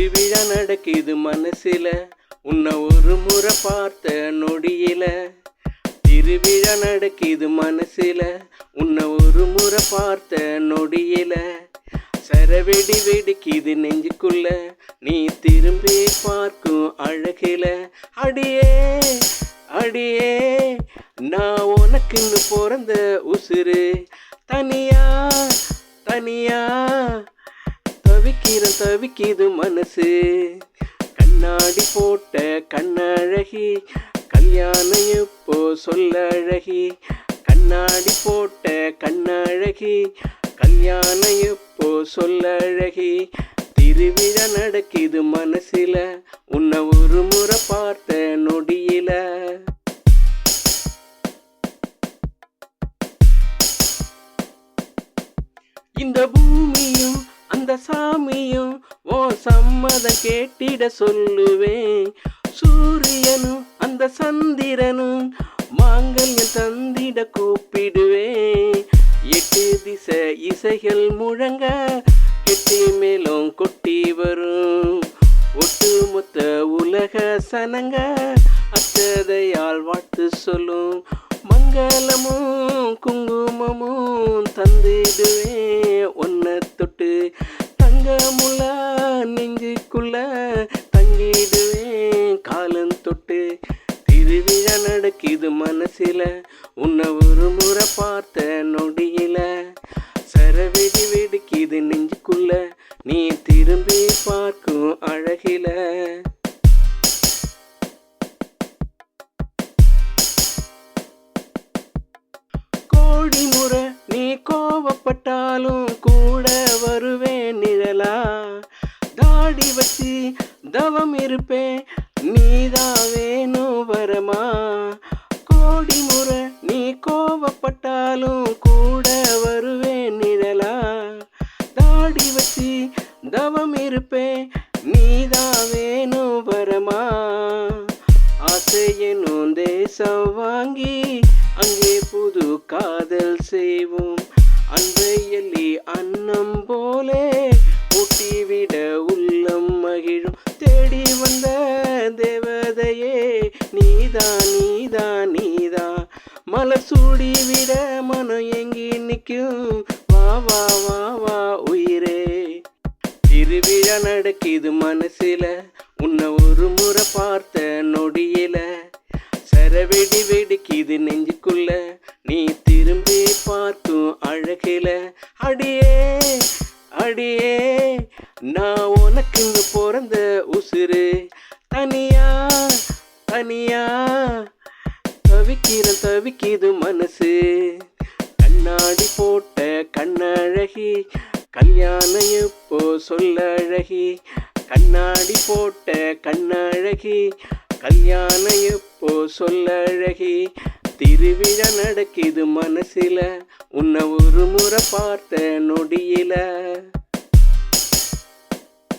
திருவிழா நடக்குது மனசுல. உன்னை ஒரு முறை பார்த்த நொடியில. திருவிழா நடக்குது மனசுல. உன்னை ஒரு முறை பார்த்த நொடியில. சரவெடி வெடிக்குது நெஞ்சுக்குள்ள. நீ திரும்பி பார்க்கும் அழகில. அடியே அடியே நான் உனக்குன்னு பிறந்த உசுறு. தனியா தனியா தவிக்கிற தவிக்கிது மனசு. கண்ணாடி போட்ட கண்ணழகி கல்யாணம் இப்போ சொல்லழகி கண்ணாடி போட்ட கண்ணழகி கல்யாணம் இப்போ சொல்லழகி. திருவிழா நடக்குது மனசில் அந்த சாமியும் ஓ சம்மதம் கேட்டிட சொல்லுவேன். சூரியனும் அந்த சந்திரனும் மாங்கல்யம் தந்திட கூப்பிடுவேன். எட்டு திசை இசைகள் முழங்க கெட்டி மேலும் கொட்டி வரும். ஒட்டுமொத்த உலக சனங்க அத்ததையால் வாழ்த்து சொல்லும். மங்களமும் குங்குமமும் தந்திடுவேன். ஒன்ன தொட்டு தங்கமுள்ள நெஞ்சுக்குள்ள தங்கிடுவேன் காலம் தொட்டு திருவிழா நடக்குது மனசுல. உன்னை ஒரு முறை பார்த்த நொடியில. சரவெடி வெடிக்குது நெஞ்சுக்குள்ள. நீ திரும்பி பார்க்கும் அழகில. கோடி தாடி வச்சு தவம் இருப்பேன். நீதான் வேணும் வரமா? கோடி முறை நீ கோவப்பட்டாலும் கூட வருவேன் நிழலா? தாடி வச்சு தவம் இருப்பேன். நீதான் வேணும் வரமா? ஆசையனும் தேசம் வாங்கி அங்கே புது காதல் செய்வோம். அன்பை அன்னம் போலே மலை சூடி விட மனம் எங்கி நிற்கும். வா வா வா வா உயிரே. திருவிழா நடக்குது மனசுல. உன்னை ஒரு முறை பார்த்த நொடியில. சரவெடி வெடிக்குது நெஞ்சுக்குள்ள. நீ திரும்பி பார்க்கும் அழகில. அடியே அடியே நான் உனக்குன்னு பிறந்த உசுரு தனியா தனியா தவிக்கிற தவிக்கிது மனசு. கண்ணாடி போட்ட கண்ணழகி கல்யாணம் இப்போ சொல்லழகி கண்ணாடி போட்ட கண்ணழகி கல்யாணம் இப்போ சொல்லழகி. திருவிழா நடக்குது மனசில உன்னை ஒரு முறை பார்த்த நொடியில.